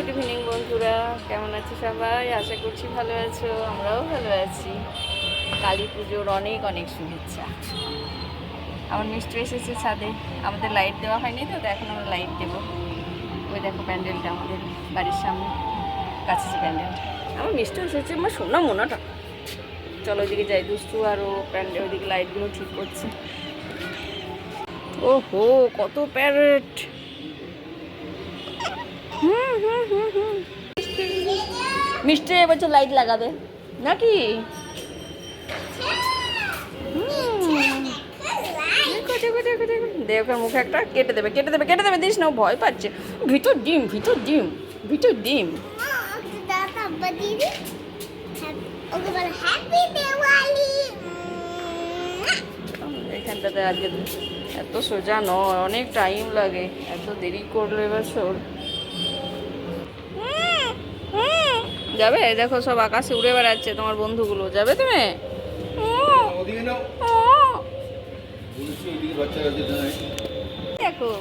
Good evening বন্ধুরা। কেমন আছো সবাই? আশা করছি ভালো আছো। আমরাও ভালো আছি। কালী পুজোর অনেক অনেক শুভেচ্ছা। আমার মিষ্টি এসেছে ছাদে। আমাদের লাইট দেওয়া হয়নি তো এখন আমরা লাইট দেবো। ওই দেখো প্যান্ডেলটা আমাদের বাড়ির সামনে। কাছে যে প্যান্ডেল। আমার মিষ্টি এসেছে আমার শোনা মোনাটা। চলো ওইদিকে যাই। দুষ্টু আর ও প্যান্ডেল, ওইদিকে লাইটগুলো ঠিক করছে। ওহো, কত প্যারেট মিষ্টি এবছর লাইট লাগাবে। নাকি। দেখো, মুখে একটা কেটে দেবে কেটে দেবে কেটে দেবে দিস না ভয় পাচ্ছে। ভিতর ডিম ভিতর ডিম ভিতর ডিম। এখানটাতে আজকে এত সোজা নয় অনেক টাইম লাগে। এত দেরি করল এবছর হুম, হুম। যাবে? দেখো সব আকাশে উড়ে বেড়াচ্ছে তোমার বন্ধুগুলো। যাবে তুমি? দেখো।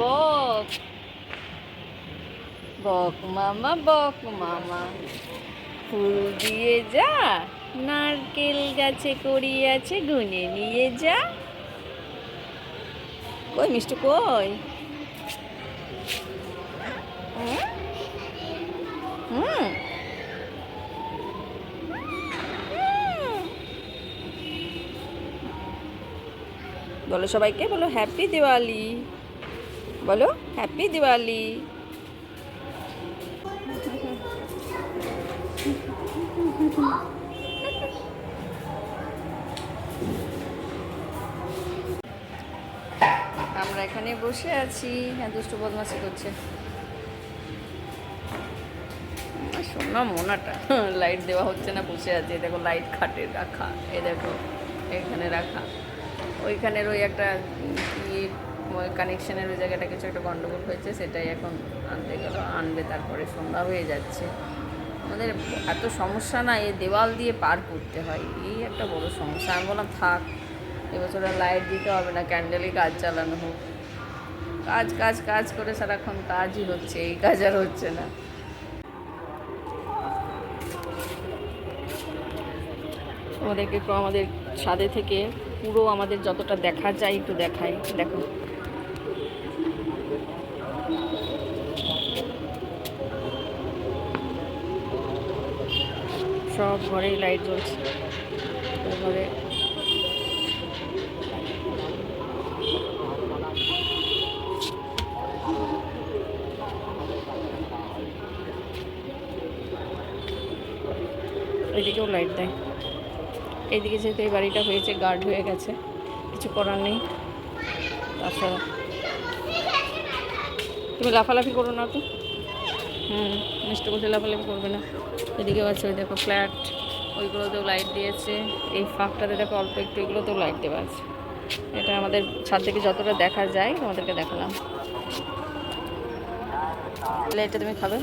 বক। বক মামা বক মামা। ফুল দিয়ে যা, নারকেল গাছে করি আছে, গুনে নিয়ে যা। কই মিষ্টি কই? বলো সবাইকে, বলো হ্যাপি দিওয়ালি বলো হ্যাপি দিওয়ালি আমরা এখানে বসে আছি। হ্যাঁ দুষ্টু বদমাসি করছে। শোনা মোনাটা। লাইট দেওয়া হচ্ছে না, বসে আছে। দেখো লাইট খাটে রাখা। এই দেখো এখানে রাখা। ওইখানের ওই একটা কি কানেকশনের ওই জায়গাটা কিছু একটা গন্ডগোল হয়েছে, সেটাই এখন আনতে গেল। আনবে তারপরে সন্ধ্যা হয়ে যাচ্ছে। আমাদের এত সমস্যা না, এই দেওয়াল দিয়ে পার করতে হয়। এই একটা বড় সমস্যা। আমি বললাম, থাক, এবছর লাইট দিতে হবে না ক্যান্ডেলই কাজ চালানো হোক। কাজ কাজ কাজ করে সারাক্ষণ কাজই হচ্ছে, এই কাজ আর হচ্ছে না। আমাদেরকে একটু আমাদের ছাদে থেকে পুরো আমাদের যতটা দেখা যায় একটু দেখাই। দেখো। সব ঘরেই লাইট জ্বলছে। ঘরে এদিকেও লাইট দেয়। এইদিকে যেহেতু এই বাড়িটা হয়েছে গার্ড হয়ে গেছে, কিছু করার নেই। তাছাড়া তুমি লাফালাফি করো না তো? হুম, মিষ্টি বসে লাফালাফি করবে না। এদিকেও আছে, ওই দেখো ফ্ল্যাট ওইগুলোতেও লাইট দিয়েছে। এই ফাঁকটাতে দেখো অল্প একটু, এগুলোতেও লাইট দেওয়া আছে। এটা আমাদের ছাদ থেকে যতটা দেখা যায়, তোমাদেরকে দেখালাম। তাহলে এটা তুমি খাবে?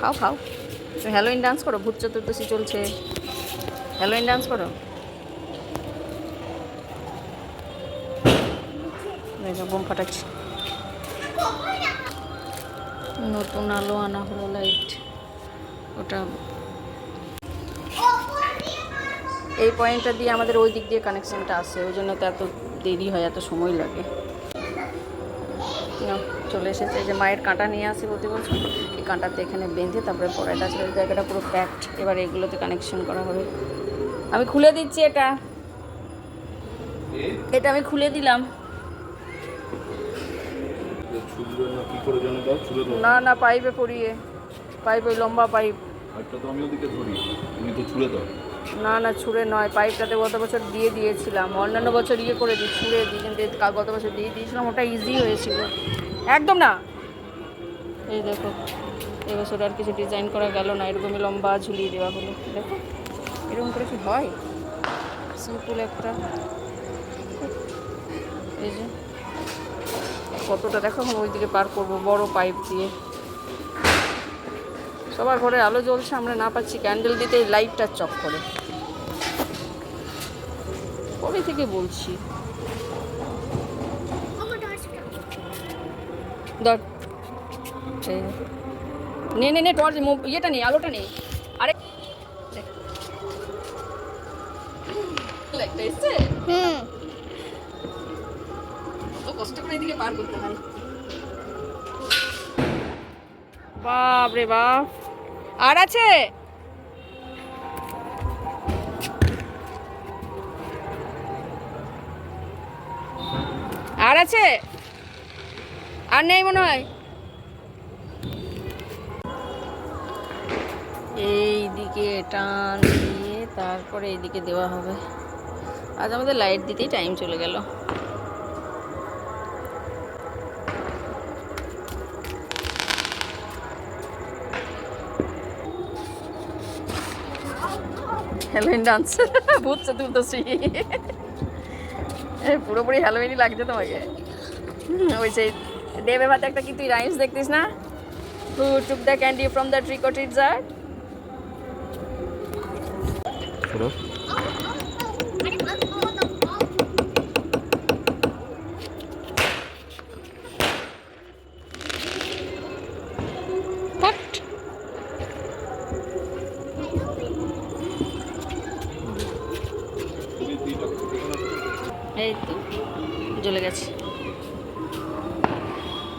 খাও খাও। তুমি হ্যালোইন ডান্স করো? ভূত চতুর্দশী চলছে। হ্যালোইন ডান্স করো? বোম ফাটাচ্ছি। নতুন আলো আনা হলো লাইট ওটা এই পয়েন্টটা দিয়ে আমাদের ওই দিক দিয়ে কানেকশনটা আসে, ওই জন্য তো এত দেরি হয়, এত সময় লাগে। চলে এসেছে। যে মায়ের কাঁটা নিয়ে আসি প্রতি বছর এই কাঁটাতে এখানে বেঁধে তারপরে পড়াটা ছিল জায়গাটা পুরো প্যাকড এবার এগুলোতে কানেকশন করা হবে। আমি খুলে দিচ্ছি এটা। এটা আমি খুলে দিলাম। না না পাইপে পরিয়ে পাইপ ওই লম্বা পাইপ। না না ছুঁড়ে নয়। পাইপটাতে গত বছর দিয়ে দিয়েছিলাম। অন্যান্য বছর ইয়ে করে দিই ছুঁড়ে দিই কিন্তু গত বছর দিয়ে দিয়েছিলাম ওটা ইজি হয়েছিল। একদম না। এই দেখো এবছর আর কিছু ডিজাইন করা গেল না। এরকমই লম্বা ঝুলিয়ে দেওয়া হলো। দেখো। এরকম করে কি হয়? সিম্পল একটা। এই যে, কতটা দেখো, এখন ওইদিকে পার করব, বড় পাইপ দিয়ে। সবার ঘরে আলো জ্বলছে, আমরা না পাচ্ছি ক্যান্ডেল দিতে লাইটটা চক করে। কবে থেকে বলছি। নে নে নে টর্চ ইয়েটা নেই আলোটা নেই আরে এসছে হুম। তো কষ্ট করে এদিকে পার করতে হয়। বাপ রে বাপ। আর আছে? আর আছে? আর নেই মনে হয়? এইদিকে টান দিয়ে তারপরে এইদিকে দেওয়া হবে। আজ আমাদের লাইট দিতেই টাইম চলে গেল। হ্যালোইন ডান্স বুঝছ তুমি তো সেই পুরোপুরি হ্যালোইনই লাগছে তোমাকে। ওই সেই দেবে ভাতে একটা কি তুই রাইমস দেখতিস না? Who took the candy from the trick or treat jar What? এই তো জ্বলে গেছে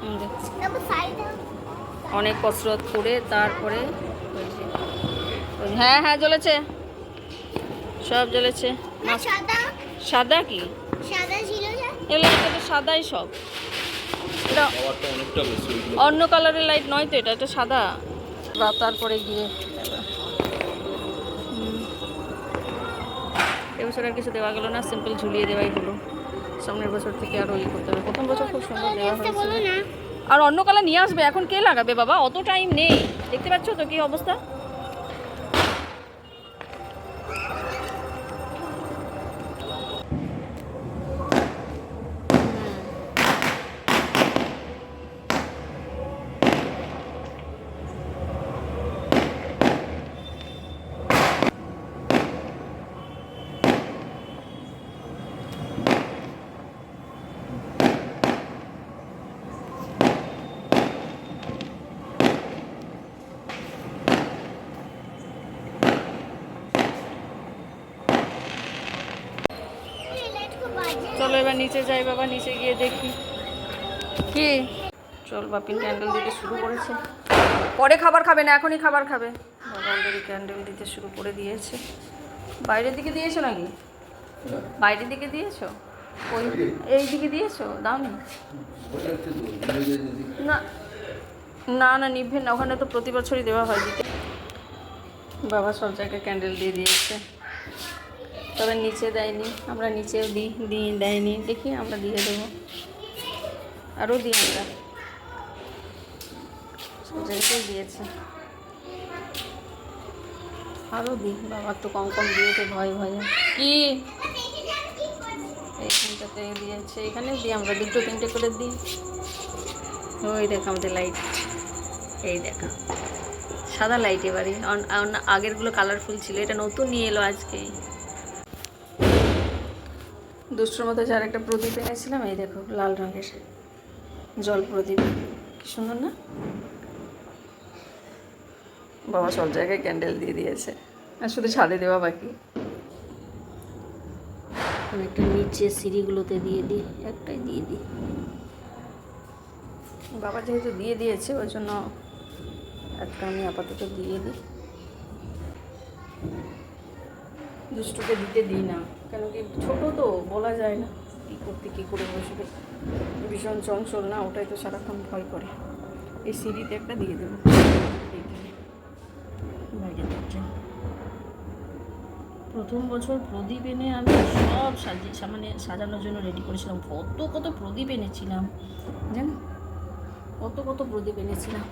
হুম, দেখ। তারপর সাইডে অনেক কসরত করে তারপরে হ্যাঁ হ্যাঁ জ্বলেছে। সব জ্বলেছে। সাদা? সাদা কি? এগুলো তো সাদাই সব। এটা অন্য কালারের লাইট নয় তো এটা এটা সাদা। বা তারপরে গিয়ে এবছর আর কিছু দেওয়া গেল না সিম্পল ঝুলিয়ে দেওয়াই হলো। সামনের বছর থেকে আরও ইয়ে করতে হবে। প্রথম বছর খুব সুন্দর দেওয়া হয়েছে। না। আর অন্য কালার নিয়ে আসবে। এখন কে লাগাবে বাবা? অত টাইম নেই। দেখতে পাচ্ছ তো কি অবস্থা? চলো এবার নিচে যাই বাবা নিচে গিয়ে দেখি। কি? চল বাপিন ক্যান্ডেল দিতে শুরু করেছে। পরে খাবার খাবে না এখনই খাবার খাবে। বাবা অলরেডি ক্যান্ডেল দিতে শুরু করে দিয়েছে। বাইরের দিকে দিয়েছ নাকি? বাইরের দিকে দিয়েছ? ওই এই দিকে দিয়েছ? দাওনি? না। না না নিভে না ওখানে তো প্রতি বছরই দেওয়া হয় দিতে। বাবা সব জায়গায় ক্যান্ডেল দিয়ে দিয়েছে। তবে নিচে দেয়নি, আমরা নিচেও দিই, দিয়ে দেয়নি, দেখি আমরা দিয়ে দেবো। আরও দিই আমরা। দিয়েছে। আরও দিই, বাবা তো কম কম দিয়েছে, ভয় ভয়ে। কি? এইখানটাতে দিয়েছে, এখানে দিই আমরা, দুটো তিনটে করে দিই। ওই দেখ আমাদের লাইট এই দেখা। সাদা লাইট এবারে আগেরগুলো কালারফুল ছিল, এটা নতুন নিয়ে এলো আজকেই দুষ্টর মতো যার একটা প্রদীপ এনেছিলাম এই দেখো লাল রঙের জল প্রদীপ। কি সুন্দর না? বাবা সব জায়গায় ক্যান্ডেল দিয়ে দিয়েছে। আর শুধু ছাদে দেওয়া বাকি। একটা নিচে সিঁড়িগুলোতে দিয়ে দিই একটাই দিয়ে দিই। বাবা যেহেতু দিয়ে দিয়েছে ওই জন্য একটা আমি আপাতত দিয়ে দিই। দুষ্টুকে দিতে দিই না। কেন কি ছোট তো, বলা যায় না। কী করতে, কী করে বসবে? ভীষণ চঞ্চল না, ওটাই তো সারাক্ষণ ভয় করে। এই সিঁড়িতে একটা দিয়ে দেবো। প্রথম বছর প্রদীপ এনে আমি সব সাজিয়ে মানে সাজানোর জন্য রেডি করেছিলাম। কত কত প্রদীপ এনেছিলাম জানো কত কত প্রদীপ এনেছিলাম।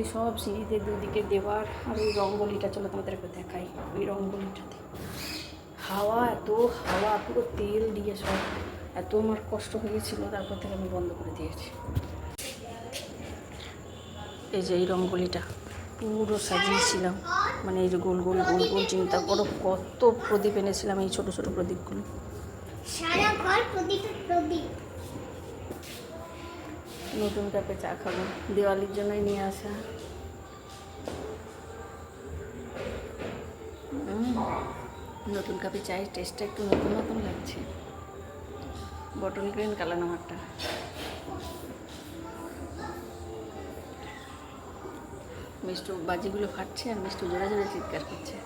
এই সব সিঁড়িতে দুদিকে দেওয়ার, আর ওই রঙ্গলিটা চলো তোমাদের একটু দেখাই। ওই রঙ্গলিটাতে। হাওয়া এত হাওয়া পুরো তেল দিয়ে সব। এত আমার কষ্ট হয়েছিল তারপর থেকে আমি বন্ধ করে দিয়েছি। এই যে এই রঙ্গলিটা পুরো সাজিয়েছিলাম। মানে এই যে গোল গোল গোল গোল চিন্তা করো কত প্রদীপ এনেছিলাম এই ছোট ছোট প্রদীপগুলো। সারা ঘর প্রদীপ প্রদীপ। নতুন কাপে চা খাব। দিওয়ালির জন্যই নিয়ে আসা। নতুন কাপে চায়ের টেস্টটা একটু নতুন নতুন লাগছে। বটল গ্রিন কালো নামারটা মিষ্টু বাজিগুলো ফাটছে আর মিষ্টি জোরে জোরে চিৎকার করছে।